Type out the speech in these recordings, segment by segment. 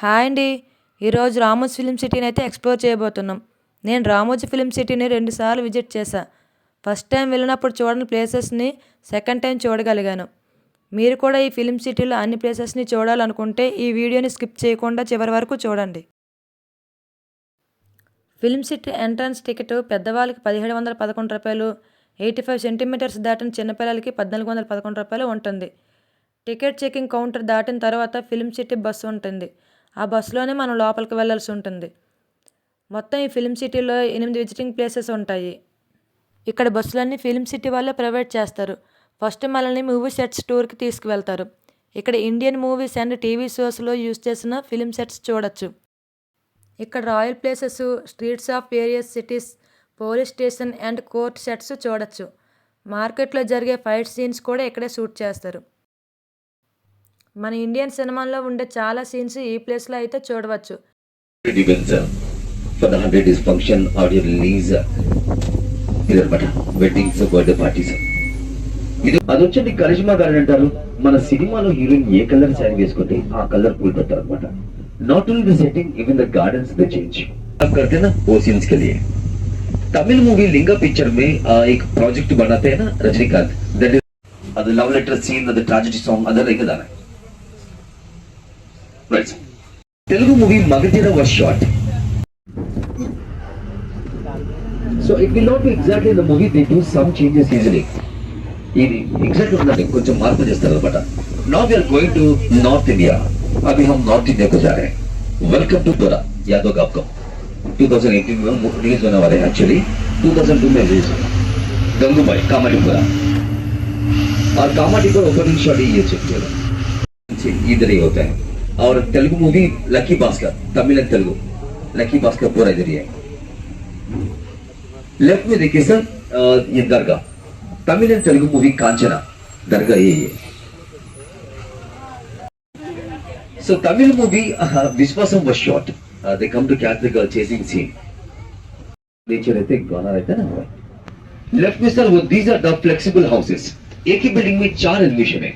Hi అండి. ఈరోజు Ramoji film సిటీని అయితే ఎక్స్ప్లోర్ చేయబోతున్నాం. నేను రామోజీ ఫిలిం సిటీని రెండుసార్లు విజిట్ చేశా. ఫస్ట్ టైం వెళ్ళినప్పుడు చూడని ప్లేసెస్ని సెకండ్ టైం చూడగలిగాను. మీరు కూడా ఈ ఫిలిం సిటీలో అన్ని ప్లేసెస్ని చూడాలనుకుంటే ఈ వీడియోని స్కిప్ చేయకుండా చివరి వరకు చూడండి. ఫిలిం సిటీ ఎంట్రన్స్ టికెట్ పెద్దవాళ్ళకి పదిహేడు వందల పదకొండు రూపాయలు ఎయిటీ ఫైవ్ సెంటీమీటర్స్ దాటిన చిన్నపిల్లలకి పద్నాలుగు వందల పదకొండు రూపాయలు ఉంటుంది. టికెట్ చెకింగ్ కౌంటర్ దాటిన తర్వాత ఫిలిం సిటీ బస్సు ఉంటుంది. ఆ బస్సులోనే మనం లోపలికి వెళ్ళాల్సి ఉంటుంది. మొత్తం ఈ ఫిలిం సిటీలో ఎనిమిది విజిటింగ్ ప్లేసెస్ ఉంటాయి. ఇక్కడ బస్సులన్నీ ఫిలిం సిటీ వాళ్ళే ప్రొవైడ్ చేస్తారు. ఫస్ట్ మనల్ని మూవీ సెట్స్ టూర్కి తీసుకువెళ్తారు. ఇక్కడ ఇండియన్ మూవీస్ అండ్ టీవీ షోస్లో యూజ్ చేసిన ఫిలిం సెట్స్ చూడొచ్చు. ఇక్కడ royal places streets of various cities police station and court sets చూడొచ్చు. మార్కెట్లో జరిగే ఫైట్ సీన్స్ కూడా ఇక్కడే షూట్ చేస్తారు. మన ఇండియన్ సినిమాల్లో ఉండే చాలా సీన్స్ ఈ ప్లేస్లో అయితే చూడవచ్చు. ఇది అదొచ్చండి కరిష్మా గారు అంటారు. మన సినిమాలో హీరోయిన్ ఏ కలర్ శారీ వేసుకుంటే ఆ కలర్ పూలు పెట్టారు అనమాట not only the setting even the gardens the change అక్కడికైనా ఓ సీన్స్ కెళ్ళి తమిళ మూవీ లింగ పిక్చర్ మే ఆ ప్రాజెక్ట్ బనాతేనా రజనీకాంత్. దట్ ఇస్ అది లవ్ లెటర్ సీన్ అది ట్రాజెడీ సాంగ్ అదే కదా? right Telugu movie Magadheera was short so it will not be exactly the movie they do some changes easily ఇది ఎగ్జాక్ట్ ఉందండి కొంచెం మార్పు చేస్తారు అనమాట now we are going to north India अभी हम नॉर्थ इंडिया को जा रहे हैं वेलकम टू दोरा यादव का आपको 2018 में रिलीज होने वाले हैं एक्चुअली 2002 में रिलीज गंगूबाई कामाटीपुरा और कामाटीपुर ओपनिंग शॉट ही ये चाहिए इधर ही होता है और Telugu movie lucky Bhaskar Tamil and Telugu. Lucky Bhaskar पूरा इधर ही है। लेफ़्ट में देखिए सर ये दरगाह। Tamil and Telugu movie Kanchana. दरगाह यही है So Tamil movie uh, Viswasam was shot. Uh, they come to catch the scene. Nature रहते गाना रहता है ना लेफ़्ट में सर वो these are the flexible houses एक ही बिल्डिंग में चार एलिवेशन है।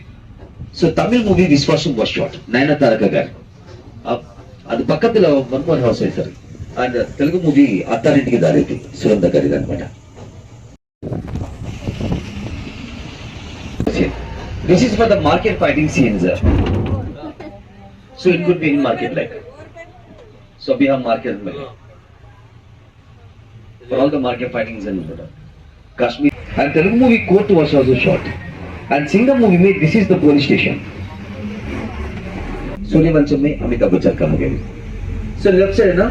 So Tamil movie Viswasam was shot నయనతారక గారు అది పక్కతిలో Manmohan house sir. And Telugu movie Attarintiki దారికి సురంద గారిది అనమాట this is for the market fighting scene sir so it good be in market like so బిహా market for all the market fightings అనమాట Kashmir and Telugu movie court was also shot And Singham movie में this is the police station. Suryavansham में अमिताभ बच्चन कहा गया so left side ना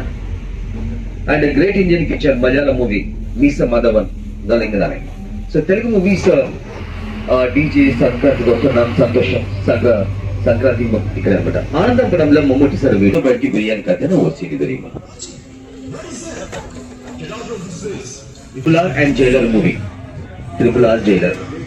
and a great Indian picture, Malayalam movie, Misa Madhavan, Nalinganare. So Telugu movies, uh, uh, DJ Sankranti Gopta Nam Santosham, Sankra, Sankranti Ikkalambata. Anandam Kadamla Mammooti Sir video Batti Biryani Kathana Vatsini Darima. Triple R and Jailer movie. Triple R Jailer.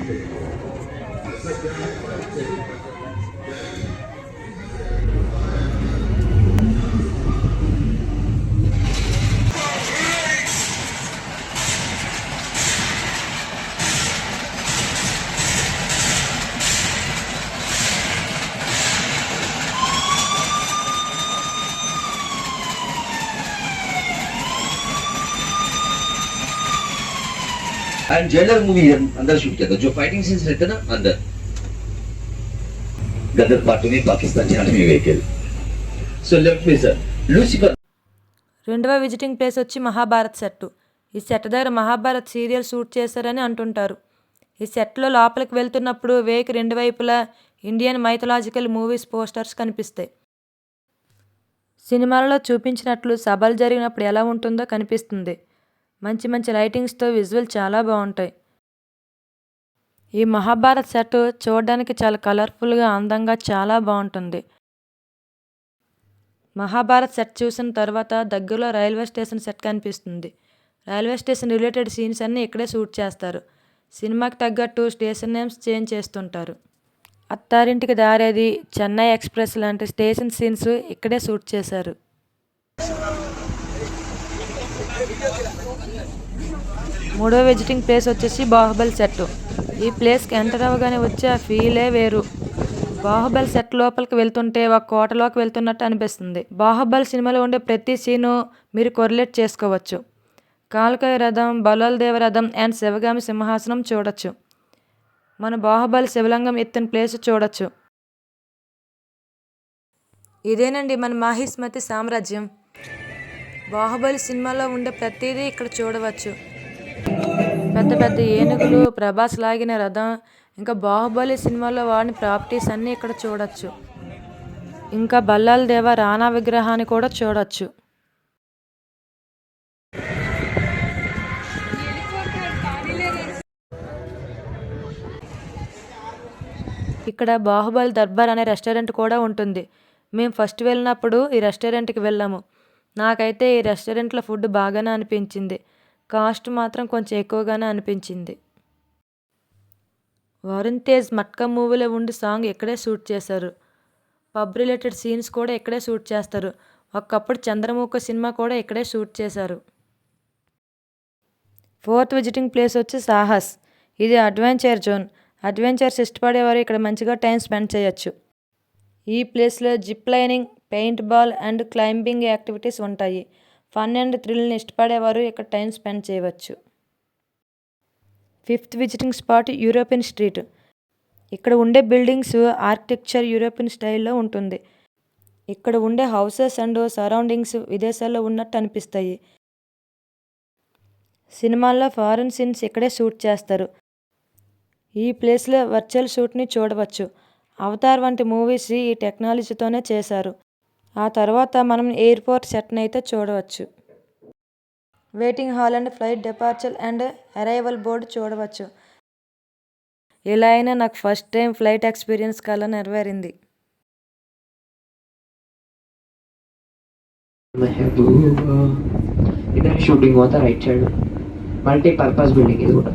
And jailer movie अंदर shoot किया था जो fighting scenes रहते ना अंदर गदर part में पाकिस्तान जाने में व्हीकल सो लेफ्ट में सर लूसीफर రెండవ విజిటింగ్ ప్లేస్ వచ్చి మహాభారత్ సెట్ ఈ సెట్ దగ్గర మహాభారత్ సీరియల్ షూట్ చేశారని అంటుంటారు ఈ సెట్లో లోపలికి వెళ్తున్నప్పుడు వేకి రెండు వైపులా ఇండియన్ మైథలాజికల్ మూవీస్ పోస్టర్స్ కనిపిస్తాయి సినిమాలలో చూపించినట్లు సభలు జరిగినప్పుడు ఎలా ఉంటుందో కనిపిస్తుంది మంచి మంచి లైటింగ్స్తో విజువల్ చాలా బాగుంటాయి. ఈ మహాభారత్ సెట్ చూడడానికి చాలా కలర్ఫుల్గా అందంగా చాలా బాగుంటుంది. మహాభారత్ సెట్ చూసిన తర్వాత దగ్గరలో రైల్వే స్టేషన్ సెట్ కనిపిస్తుంది. రైల్వే స్టేషన్ రిలేటెడ్ సీన్స్ అన్నీ ఇక్కడే షూట్ చేస్తారు. సినిమాకి తగ్గట్టు స్టేషన్ నేమ్స్ చేంజ్ చేస్తుంటారు. అత్తారింటికి దారేది చెన్నై ఎక్స్ప్రెస్ లాంటి స్టేషన్ సీన్స్ ఇక్కడే షూట్ చేశారు. మూడో విజిటింగ్ ప్లేస్ వచ్చేసి బాహుబలి సెట్ ఈ ప్లేస్కి ఎంటర్ అవ్వగానే వచ్చే ఆ ఫీలే వేరు. బాహుబలి సెట్ లోపలికి వెళ్తుంటే ఒక కోటలోకి వెళ్తున్నట్టు అనిపిస్తుంది. బాహుబలి సినిమాలో ఉండే ప్రతి సీను మీరు కొరిలేట్ చేసుకోవచ్చు. కాలకాయ రథం బలోల్దేవ రథం అండ్ శివగామి సింహాసనం చూడొచ్చు. మన బాహుబలి శివలింగం ఎత్తిన ప్లేస్ చూడొచ్చు. ఇదేనండి మన మాహిస్మతి సామ్రాజ్యం. బాహుబలి సినిమాలో ఉండే ప్రతిదీ ఇక్కడ చూడవచ్చు. పెద్ద పెద్ద ఏనుగులు ప్రభాస్ లాగిన రథం ఇంకా బాహుబలి సినిమాలో వాడిన ప్రాపర్టీస్ అన్నీ ఇక్కడ చూడొచ్చు. ఇంకా బల్లాల దేవ రాణా విగ్రహాన్ని కూడా చూడొచ్చు. ఇక్కడ బాహుబలి దర్బార్ అనే రెస్టారెంట్ కూడా ఉంటుంది. మేము ఫస్ట్ వెళ్ళినప్పుడు ఈ రెస్టారెంట్కి వెళ్ళాము. నాకైతే ఈ రెస్టారెంట్లో ఫుడ్ బాగానే అనిపించింది. కాస్ట్ మాత్రం కొంచెం ఎక్కువగానే అనిపించింది. వరుణ్ తేజ్ మట్కా మూవీలో ఉండి సాంగ్ ఇక్కడే షూట్ చేశారు. పబ్ రిలేటెడ్ సీన్స్ కూడా ఇక్కడే షూట్ చేస్తారు. ఒకప్పుడు చంద్రముఖ సినిమా కూడా ఇక్కడే షూట్ చేశారు. ఫోర్త్ విజిటింగ్ ప్లేస్ వచ్చి సాహస్. ఇది అడ్వెంచర్ జోన్. అడ్వెంచర్స్ ఇష్టపడేవారు ఇక్కడ మంచిగా టైం స్పెండ్ చేయొచ్చు. ఈ ప్లేస్లో zip lining paint ball and climbing activities ఉంటాయి. ఫన్ అండ్ థ్రిల్ని ఇష్టపడేవారు ఇక్కడ టైం స్పెండ్ చేయవచ్చు. Fifth visiting spot European street. ఇక్కడ ఉండే బిల్డింగ్స్ ఆర్కిటెక్చర్ యూరోపియన్ స్టైల్లో ఉంటుంది. ఇక్కడ ఉండే హౌసెస్ అండ్ సరౌండింగ్స్ విదేశాల్లో ఉన్నట్టు అనిపిస్తాయి. సినిమాల్లో ఫారెన్ సీన్స్ ఇక్కడే షూట్ చేస్తారు. ఈ ప్లేస్లో వర్చువల్ షూట్ని చూడవచ్చు. అవతార్ వంటి మూవీస్ ఈ టెక్నాలజీతోనే చేశారు. ఆ తర్వాత మనం ఎయిర్పోర్ట్ సెట్ని అయితే చూడవచ్చు. Waiting hall and flight departure and arrival board చూడవచ్చు. ఇలా అయినా నాకు ఫస్ట్ టైం ఫ్లైట్ ఎక్స్పీరియన్స్ కల నెరవేరింది. ఇదే షూటింగ్ పోతా right side. Multi purpose building ఇది కూడా.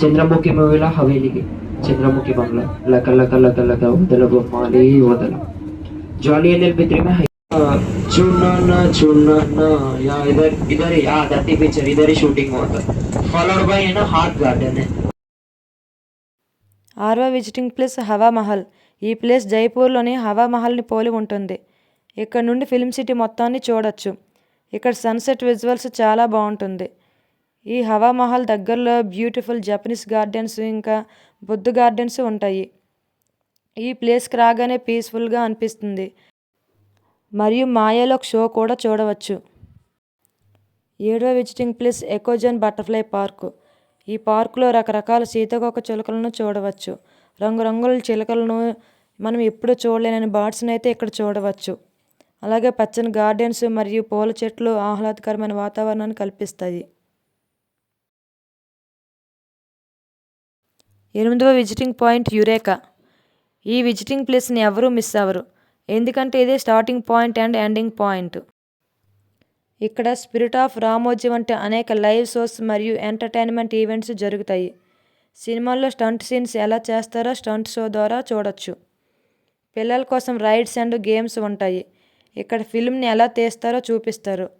చంద్రముఖి మూవీలో హవేలీకి. చంద్రముఖి బంగ్లా. లక లక లక లక వదల బొమ్మాలి వదల. जॉली एल एल में है चुनना चुनना या इधर इधर ही याद आती पिक्चर इधर ही शूटिंग हुआ था फॉलोड बाय है ना हार्ट गार्डन है ఆరవ విజిటింగ్ ప్లేస్ హవా మహల్ ఈ ప్లేస్ జైపూర్లోని హవా మహల్ని పోలి ఉంటుంది ఇక్కడ నుండి ఫిల్మ్ సిటీ మొత్తాన్ని చూడొచ్చు ఇక్కడ సన్సెట్ విజువల్స్ చాలా బాగుంటుంది ఈ హవా మహల్ దగ్గరలో బ్యూటిఫుల్ జపనీస్ గార్డెన్స్ ఇంకా బుద్ధ గార్డెన్స్ ఉంటాయి ఈ ప్లేస్కి రాగానే పీస్ఫుల్గా అనిపిస్తుంది. మరియు మాయాలోక్ షో కూడా చూడవచ్చు. ఏడవ visiting place eco zone butterfly park. ఈ పార్కులో రకరకాల సీతకొక చిలుకలను చూడవచ్చు. రంగురంగుల చిలుకలను మనం ఎప్పుడూ చూడలేని బర్డ్స్ని అయితే ఇక్కడ చూడవచ్చు. అలాగే పచ్చని గార్డెన్స్ మరియు పూల చెట్లు ఆహ్లాదకరమైన వాతావరణాన్ని కల్పిస్తాయి. ఎనిమిదవ విజిటింగ్ పాయింట్ యురేకా. ఈ విజిటింగ్ ప్లేస్ని ఎవరూ మిస్ అవ్వరు. ఎందుకంటే ఇదే starting point and ending point. ఇక్కడ స్పిరిట్ ఆఫ్ రామోజీ వంటి అనేక లైవ్ షోస్ మరియు ఎంటర్టైన్మెంట్ ఈవెంట్స్ జరుగుతాయి. సినిమాల్లో స్టంట్ సీన్స్ ఎలా చేస్తారో స్టంట్ షో ద్వారా చూడొచ్చు. పిల్లల కోసం రైడ్స్ అండ్ గేమ్స్ ఉంటాయి. ఇక్కడ ఫిల్మ్ని ఎలా తీస్తారో చూపిస్తారు.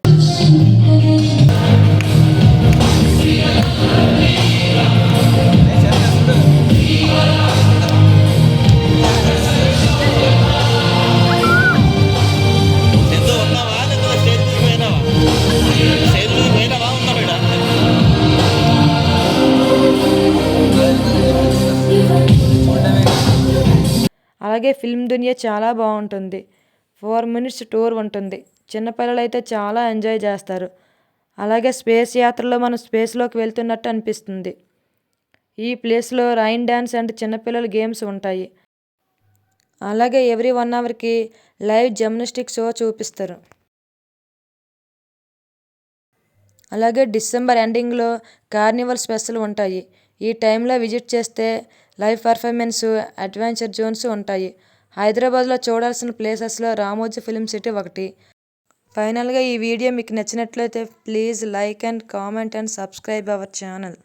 అలాగే ఫిల్మ్ దునియా చాలా బాగుంటుంది. ఫోర్ మినిట్స్ టూర్ ఉంటుంది. చిన్నపిల్లలు అయితే చాలా ఎంజాయ్ చేస్తారు. అలాగే స్పేస్ యాత్రలో మనం స్పేస్లోకి వెళ్తున్నట్టు అనిపిస్తుంది. ఈ ప్లేస్లో రైన్ డ్యాన్స్ అండ్ చిన్నపిల్లల గేమ్స్ ఉంటాయి. అలాగే ఎవ్రీ వన్ అవర్కి లైవ్ జిమ్నాస్టిక్ షో చూపిస్తారు. అలాగే డిసెంబర్ ఎండింగ్లో కార్నివల్ స్పెషల్ ఉంటాయి. ఈ టైంలో విజిట్ చేస్తే లైవ్ పర్ఫార్మెన్స్ అడ్వెంచర్ జోన్స్ ఉంటాయి. హైదరాబాద్లో చూడాల్సిన ప్లేసెస్లో రామోజీ ఫిలిం సిటీ ఒకటి. ఫైనల్గా ఈ వీడియో మీకు నచ్చినట్లయితే please like and comment and subscribe our channel.